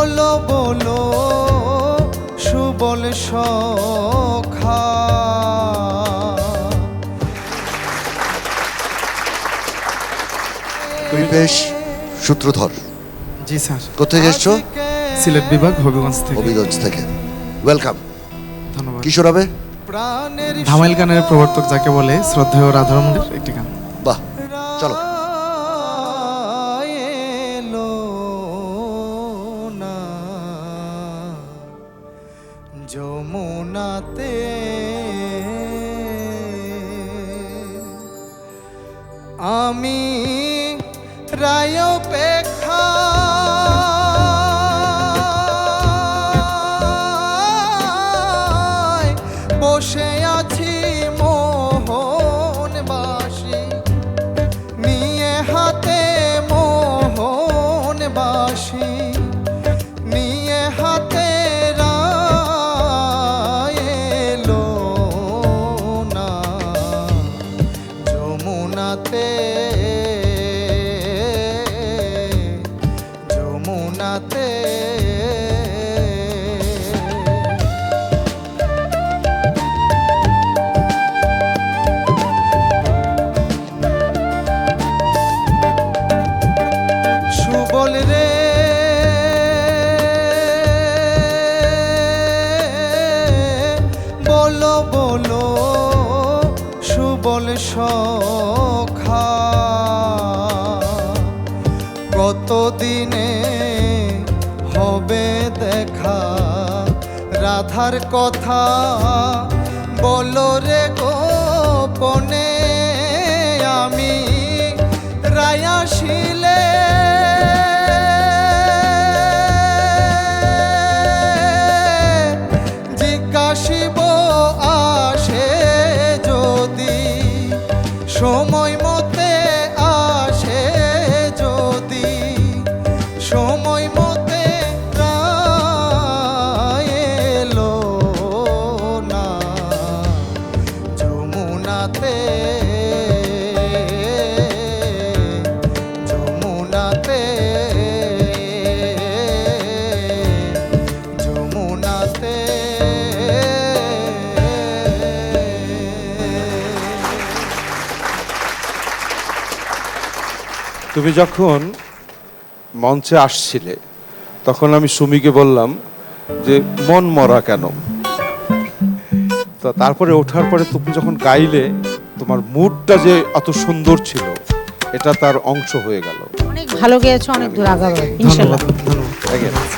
বলো বলো সুবল সখা। কৃপেশ সূত্রধর। জি স্যার। কোথায় এসছো? সিলেট বিভাগ হবিগঞ্জ থেকে। হবিগঞ্জ থেকে। ওয়েলকাম ধন্যবাদ। কিশোর হবে? ধামাইল গানের প্রবর্তক যাকে বলে শ্রদ্ধেয় রাধারমণের একটি গান। বাহ চলো। যমুনাতে। আমি রায় পেখা বসে আছি মোহন বাসী নিয়ে হাতে যমুনাতে যমুনাতে। সুবল রে। বলো বলো সুবল সখা কতদিনে হবে দেখা? রাধার কথা বলো রে গোপনে আমি রায়াশিলে তুমি যখন মঞ্চে আসছিলে তখন আমি সুমিকে বললাম যে মন মরা কেন? তো তারপরে ওঠার পরে তুমি যখন গাইলে তোমার মুডটা যে এত সুন্দর ছিল এটা তার অংশ হয়ে গেল। অনেক ভালো গেয়েছো অনেক দূর আগাবে ইনশাল্লাহ। ধন্যবাদ.